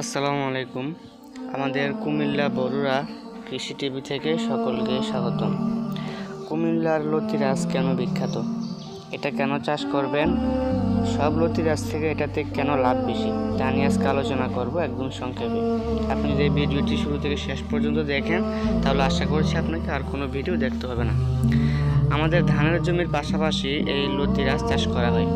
আসসালামু আলাইকুম। আমাদের কুমিল্লা বড়ুরা কৃষি টিভি থেকে সকলকে স্বাগতম। কুমিল্লার লতিরাজ কেন বিখ্যাত? এটা কেন চাষ করবেন? সব লতিরাজ থেকে এটাতে কেন লাভ বেশি? তা নিয়ে আজকে আলোচনা করব একদম সংক্ষেপে। আপনি যদি ভিডিওটি শুরু থেকে শেষ পর্যন্ত দেখেন, তাহলে আশা করছি আপনাকে আর কোনো ভিডিও দেখতে হবে না। আমাদের ধানের জমির পাশাপাশি এই লতিরাজ চাষ করা হয়।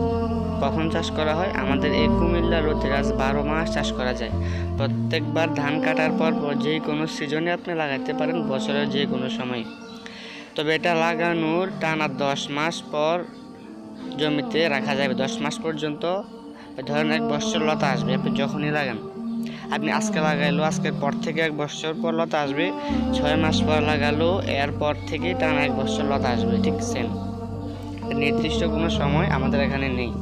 কখন চাষ করা হয়? আমাদের এই কুমিল্লা লতিরাজ বারো মাস চাষ করা যায়। প্রত্যেকবার ধান কাটার পর পর যে কোনো সিজনে আপনি লাগাতে পারেন, বছরের যে কোনো সময়। তবে এটা লাগানোর টানা দশ মাস পর জমিতে রাখা যাবে। দশ মাস পর্যন্ত ধরেন এক বছর লতা আসবে, আপনি যখনই লাগান। আপনি আজকে লাগাইলো, আজকের পর থেকে এক বছর পর লতা আসবে, ছয় মাস পর লাগালো, এরপর থেকে টানা এক বছর লতা আসবে, ঠিক সেম। নির্দিষ্ট কোনো সময় আমাদের এখানে নেই।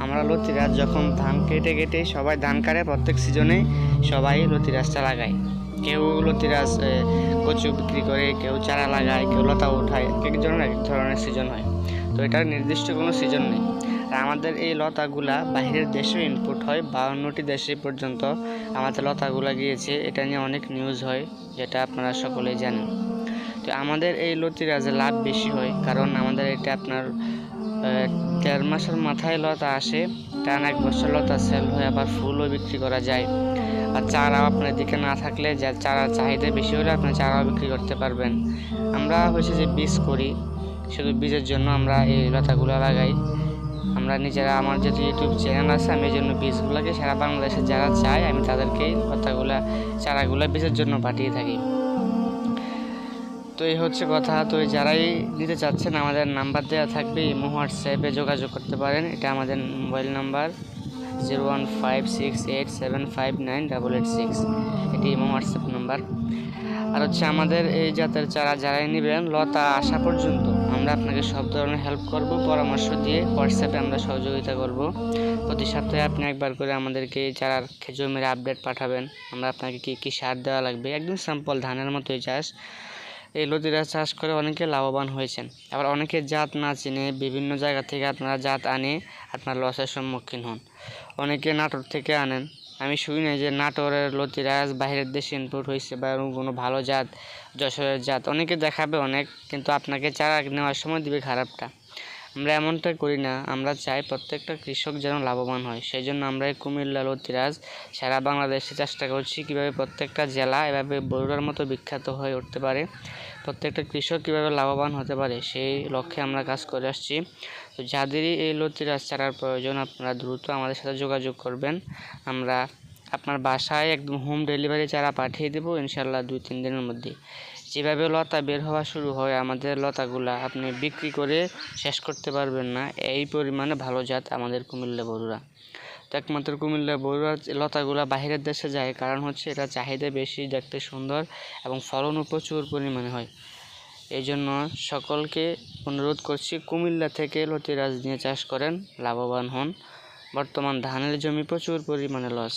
আমরা লতিরাজ যখন ধান কেটে কেটে সবাই ধান কাটে, প্রত্যেক সিজনে সবাই লতিরাজটা লাগায়। কেউ লতিরাজ কচু বিক্রি করে, কেউ চারা লাগায়, কেউ লতা উঠায় এক একজনের এক ধরনের সিজন হয়। তো এটার নির্দিষ্ট কোনো সিজন নেই। আর আমাদের এই লতাগুলা বাইরের দেশে ইনপুট হয়, বাউন্নটি দেশে পর্যন্ত আমাদের লতাগুলা গিয়েছে। এটা নিয়ে অনেক নিউজ হয়, যেটা আপনারা সকলেই জানেন। তো আমাদের এই লতিরাজে লাভ বেশি হয়, কারণ আমাদের এটা আপনার দেড় মাসের মাথায় লতা আসে, টান এক বছর লতা সেল হয়ে আবার ফুলও বিক্রি করা যায়। আর চারাও আপনার দিকে না থাকলে যা চারা চাহিদা বেশি হলে আপনি চারাও বিক্রি করতে পারবেন। আমরা হয়েছে যে বীজ করি, শুধু বীজের জন্য আমরা এই লতাগুলো লাগাই। আমরা নিজেরা, আমার যেহেতু ইউটিউব চ্যানেল আছে, আমি এই জন্য বীজগুলোকে সারা বাংলাদেশে যারা চায়, আমি তাদেরকে লতাগুলা, চারাগুলো বীজের জন্য পাঠিয়ে থাকি। তো এই হচ্ছে কথা। তো যারাই নিতে চাচ্ছেন, আমাদের নাম্বার দেওয়া থাকবে, ইমো, হোয়াটসঅ্যাপে যোগাযোগ করতে পারেন। এটা আমাদের mobile number, zero one five six eight seven five nine double eight six. এটি ইমো, হোয়াটসঅ্যাপ নাম্বার। আর হচ্ছে আমাদের এই জাতের চারা যারাই নেবেন, লতা আসা পর্যন্ত আমরা আপনাকে সব ধরনের হেল্প করব, পরামর্শ দিয়ে হোয়াটসঅ্যাপে আমরা সহযোগিতা করব। প্রতি সপ্তাহে আপনি একবার করে আমাদেরকে এই চারার জমির আপডেট পাঠাবেন। আমরা আপনাকে কী কী সার দেওয়া লাগবে? একদম সিম্পল ধানের মতোই চাষ। এই লতিরা চাষ করে অনেকে লাভবান হয়েছেন। আবার অনেকে জাত না চিনে বিভিন্ন জায়গা থেকে আপনারা জাত আনে, আপনার লসের সম্মুখীন হন। অনেকে নাটোর থেকে আনেন। আমি শুনি না যে নাটোরের লতিরাজ বাইরের দেশে ইনপুট হয়েছে বা কোনো ভালো জাত, যশোরের জাত। অনেকে দেখাবে অনেক, কিন্তু আপনাকে চারা নেওয়ার সময় দিবে খারাপটা। আমরা এমনটা করি না, আমরা চাই প্রত্যেকটা কৃষক যেন লাভবান হয়। সেই জন্য আমরা এই কুমিল্লা লতিরাজ সারা বাংলাদেশে চেষ্টা করছি কীভাবে প্রত্যেকটা জেলা এভাবে বগুড়ার মতো বিখ্যাত হয়ে উঠতে পারে। প্রত্যেকটা কৃষক কীভাবে লাভবান হতে পারে সেই লক্ষ্যে আমরা কাজ করে আসছি। তো যাদেরই এই লতিরাজ চারার প্রয়োজন আপনারা দ্রুত আমাদের সাথে যোগাযোগ করবেন। আমরা আপনার বাসায় একদম হোম ডেলিভারি চারা পাঠিয়ে দেবো ইনশাল্লাহ দুই, তিন দিনের মধ্যে। যেভাবে লতা বের হওয়া শুরু হয়, আমাদের লতাগুলা আপনি বিক্রি করে শেষ করতে পারবেন না। এই পরিমাণে ভালো জাত আমাদের কুমিল্লা বড়ুরা তো একমাত্র কুমিল্লা বড়ুয়ার লতাগুলা বাইরের দেশে যায়, কারণ হচ্ছে এটা চাহিদা বেশি, দেখতে সুন্দর এবং ফলনও প্রচুর পরিমাণে হয়। এই জন্য সকলকে অনুরোধ করছি, কুমিল্লা থেকে লতিরাজ নিয়ে চাষ করেন, লাভবান হন। বর্তমান ধানের জমি প্রচুর পরিমাণে লস